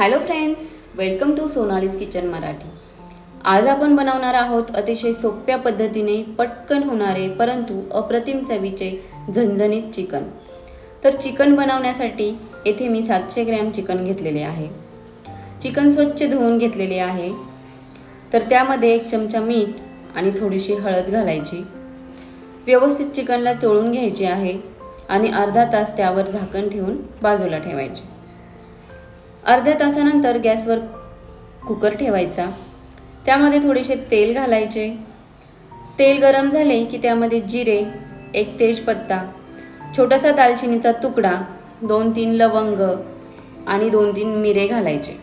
Hello friends welcome to Sonali's kitchen Marathi आज आपण बनवणार आहोत अतिशय सोप्या पद्धतीने पटकन होणारे परंतु अप्रतिम चवीचे झणझणीत चिकन. तर चिकन बनवण्यासाठी येथे मी सातशे ग्रॅम चिकन घेतलेले आहे. चिकन स्वच्छ धुवून घेतलेले आहे. तर त्यामध्ये एक चमचा मीठ आणि थोडीशी हळद घालायची. व्यवस्थित चिकनला चोळून घ्यायचे आहे आणि अर्धा तास त्यावर झाकण ठेवून बाजूला ठेवायचे. अर्ध्या तासानंतर गॅसवर कुकर ठेवायचा. त्यामध्ये थोडेसे तेल घालायचे. तेल गरम झाले की त्यामध्ये जिरे एक तेजपत्ता छोटासा दालचिनीचा तुकडा दोन तीन लवंग आणि दोन तीन मिरे घालायचे.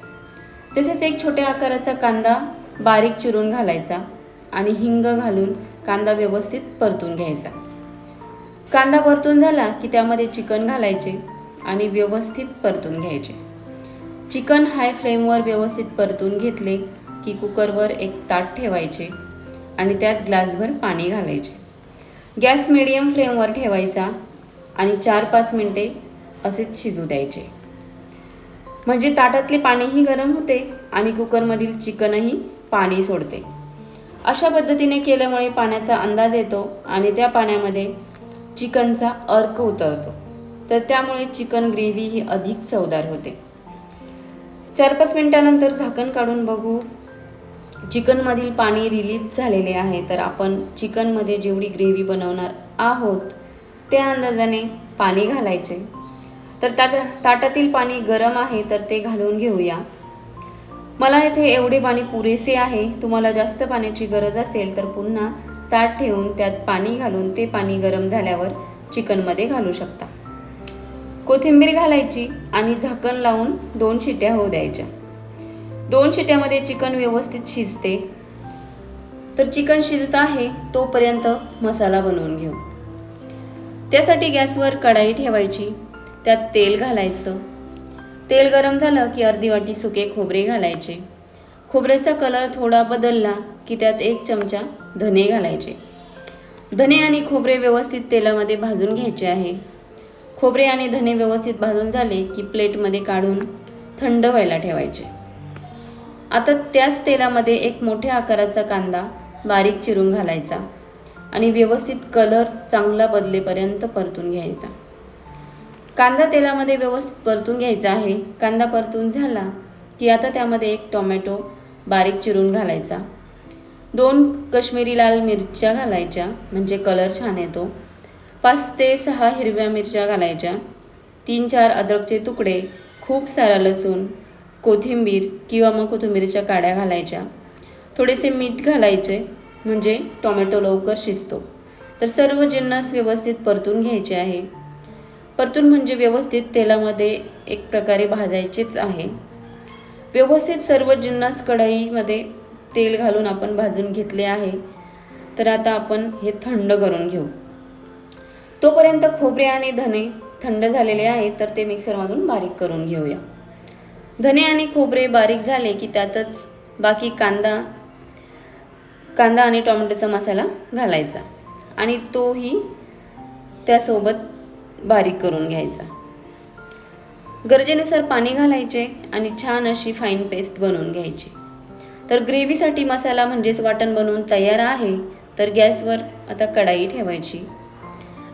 तसेच एक छोट्या आकाराचा कांदा बारीक चिरून घालायचा आणि हिंग घालून कांदा व्यवस्थित परतून घ्यायचा. कांदा परतून झाला की त्यामध्ये चिकन घालायचे आणि व्यवस्थित परतून घ्यायचे. चिकन हाय फ्लेमवर व्यवस्थित परतून घेतले की कुकरवर एक ताट ठेवायचे आणि त्यात ग्लासभर पाणी घालायचे. गॅस मिडियम फ्लेमवर ठेवायचा आणि चार पाच मिनटे असेच शिजू द्यायचे. म्हणजे ताटातले पाणीही गरम होते आणि कुकरमधील चिकनही पाणी सोडते. अशा पद्धतीने केल्यामुळे पाण्याचा अंदाज येतो आणि त्या पाण्यामध्ये चिकनचा अर्क उतरतो. तर त्यामुळे चिकन ग्रेव्ही ही अधिक चवदार होते. चार पाच मिनटानंतर झाकण काढून बघू. चिकनमधील पाणी रिलीज झालेले आहे तर आपण चिकनमध्ये जेवढी ग्रेव्ही बनवणार आहोत त्या अंदाजाने पाणी घालायचे. तर ताट ताटातील पाणी गरम आहे तर ते घालून घेऊया. मला येथे एवढे पाणी पुरेसे आहे तुम्हाला जास्त पाण्याची गरज असेल तर पुन्हा ताट ठेवून त्यात पाणी घालून ते पाणी गरम झाल्यावर चिकनमध्ये घालू शकता. कोथिंबीर घालायची आणि झाकण लावून दोन शिट्या होऊ द्यायच्या. दोन शिट्यामध्ये चिकन व्यवस्थित शिजते. तर चिकन शिजत आहे तोपर्यंत मसाला बनवून घेऊ. त्यासाठी गॅसवर कढाई ठेवायची. त्यात तेल घालायचं. तेल गरम झालं की अर्धी वाटी सुके खोबरे घालायचे. खोबऱ्याचा कलर थोडा बदलला की त्यात एक चमचा धने घालायचे. धने आणि खोबरे व्यवस्थित तेलामध्ये भाजून घ्यायचे आहे. खोबरे आणि धने व्यवस्थित भाजून झाले की प्लेटमध्ये काढून थंड व्हायला ठेवायचे. आता त्याच तेलामध्ये एक मोठ्या आकाराचा कांदा बारीक चिरून घालायचा आणि व्यवस्थित कलर चांगला बदलेपर्यंत परतून घ्यायचा. कांदा तेलामध्ये व्यवस्थित परतून घ्यायचा आहे. कांदा परतून झाला की आता त्यामध्ये एक टोमॅटो बारीक चिरून घालायचा. दोन कश्मीरी लाल मिरच्या घालायच्या म्हणजे कलर छान येतो. पाच ते सहा हिरव्या मिरच्या घालायच्या. तीन चार अद्रकचे तुकडे खूप सारा लसूण कोथिंबीर किंवा मग कोथिंबीरच्या काड्या घालायच्या. थोडेसे मीठ घालायचे म्हणजे टोमॅटो लवकर शिजतो. तर सर्व जिन्नस व्यवस्थित परतून घ्यायचे आहे. परतून म्हणजे व्यवस्थित तेलामध्ये एक प्रकारे भाजायचेच आहे. व्यवस्थित सर्व जिन्नस कढईमध्ये तेल घालून आपण भाजून घेतले आहे. तर आता आपण हे थंड करून घेऊ. तोपर्यंत खोबरे आणि धने थंड झालेले आहेत तर ते मिक्सरमधून बारीक करून घेऊया. धने आणि खोबरे बारीक झाले की त्यातच बाकी कांदा कांदा आणि टोमॅटोचा मसाला घालायचा. आणि तोही त्यासोबत बारीक करून घ्यायचा. गरजेनुसार पाणी घालायचे आणि छान अशी फाईन पेस्ट बनवून घ्यायची. तर ग्रेव्हीसाठी मसाला म्हणजेच वाटण बनवून तयार आहे तर गॅसवर आता कढाई ठेवायची.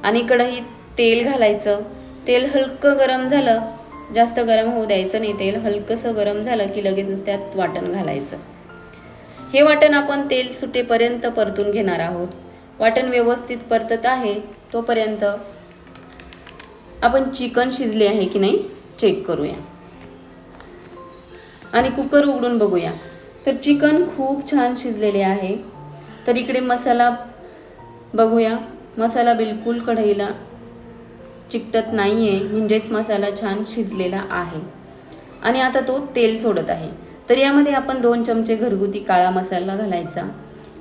आणि कढईत तेल घालायचं. तेल हलकं गरम झालं जास्त गरम होऊ द्यायचं नाही. तेल हलकंसं गरम झालं की लगेचच त्यात वाटण घालायचं. हे वाटण आपण तेल सुटेपर्यंत परतून घेणार आहोत. वाटण व्यवस्थित परतत आहे तोपर्यंत आपण चिकन शिजले आहे की नाही चेक करूया. आणि कुकर उघडून बघूया. तर चिकन खूप छान शिजलेले आहे. तर इकडे मसाला बघूया. मसाला बिलकुल कढईला चिकटत नाही आहे म्हणजेच मसाला छान शिजलेला आहे. आणि आता तो तेल सोडत आहे. तर यामध्ये आपण दोन चमचे घरगुती काळा मसाला घालायचा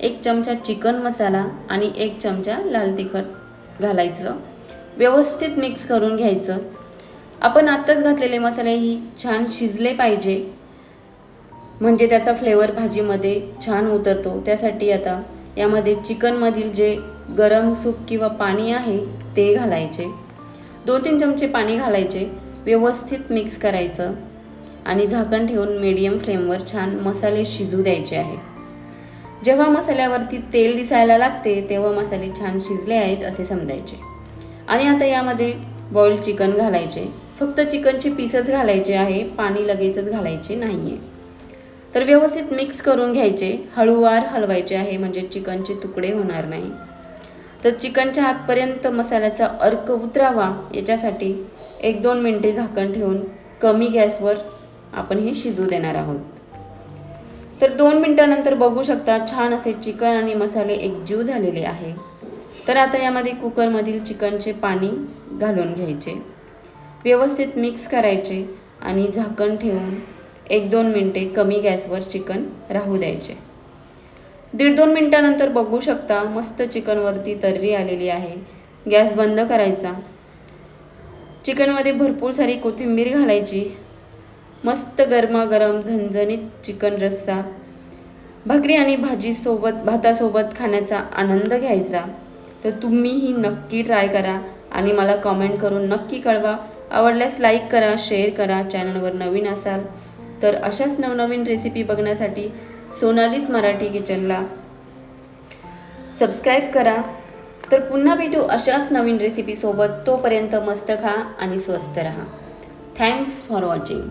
एक चमचा चिकन मसाला आणि एक चमचा लाल तिखट घालायचं. व्यवस्थित मिक्स करून घ्यायचं. आपण आत्ताच घातलेले मसाले ही छान शिजले पाहिजे. म्हणजे त्याचा फ्लेवर भाजीमध्ये छान उतरतो. त्यासाठी आता यामध्ये चिकनमधील जे गरम सूप किंवा पाणी आहे ते घालायचे. दोन तीन चमचे पाणी घालायचे व्यवस्थित मिक्स करायचं आणि झाकण ठेवून मीडियम फ्लेमवर छान मसाले शिजू द्यायचे आहे. जेव्हा मसाल्यावरती तेल दिसायला लागते तेव्हा मसाले छान शिजले आहेत असे समजायचे. आणि आता यामध्ये बॉईल चिकन घालायचे. फक्त चिकनचे पीसच घालायचे आहे पाणी लगेचच घालायचे नाही आहे तर व्यवस्थित मिक्स करून घ्यायचे. हळूवार हलवायचे आहे म्हणजे चिकनचे तुकडे होणार नाही. तर चिकनच्या आतपर्यंत मसाल्याचा अर्क उतरावा याच्यासाठी एक दोन मिनटे झाकण ठेवून कमी गॅसवर आपण हे शिजू देणार आहोत. तर दोन मिनटानंतर बघू शकता छान असे चिकन आणि मसाले एकजीव झालेले आहे. तर आता यामध्ये कुकरमधील चिकनचे पाणी घालून घ्यायचे. व्यवस्थित मिक्स करायचे आणि झाकण ठेवून एक दोन मिनटे कमी गॅसवर चिकन राहू द्यायचे. दीड दोन मिनटानंतर बघू शकता मस्त चिकनवरती तर्री आलेली आहे. गॅस बंद करायचा. चिकनमध्ये भरपूर सारी कोथिंबीर घालायची. मस्त गरमागरम झणझणीत चिकन रस्सा. भाकरी आणि भाजीसोबत भातासोबत खाण्याचा आनंद घ्यायचा. तर तुम्हीही नक्की ट्राय करा आणि मला कमेंट करून नक्की कळवा. आवडल्यास लाईक करा शेअर करा चॅनलवर नवीन असाल तर अशाच नवनवीन रेसिपी बघण्यासाठी सोनालीस मराठी किचनला. सबस्क्राईब करा. तर पुन्हा भेटू अशाच नवीन रेसिपीसोबत तोपर्यंत मस्त खा आणि स्वस्त रहा. Thanks for watching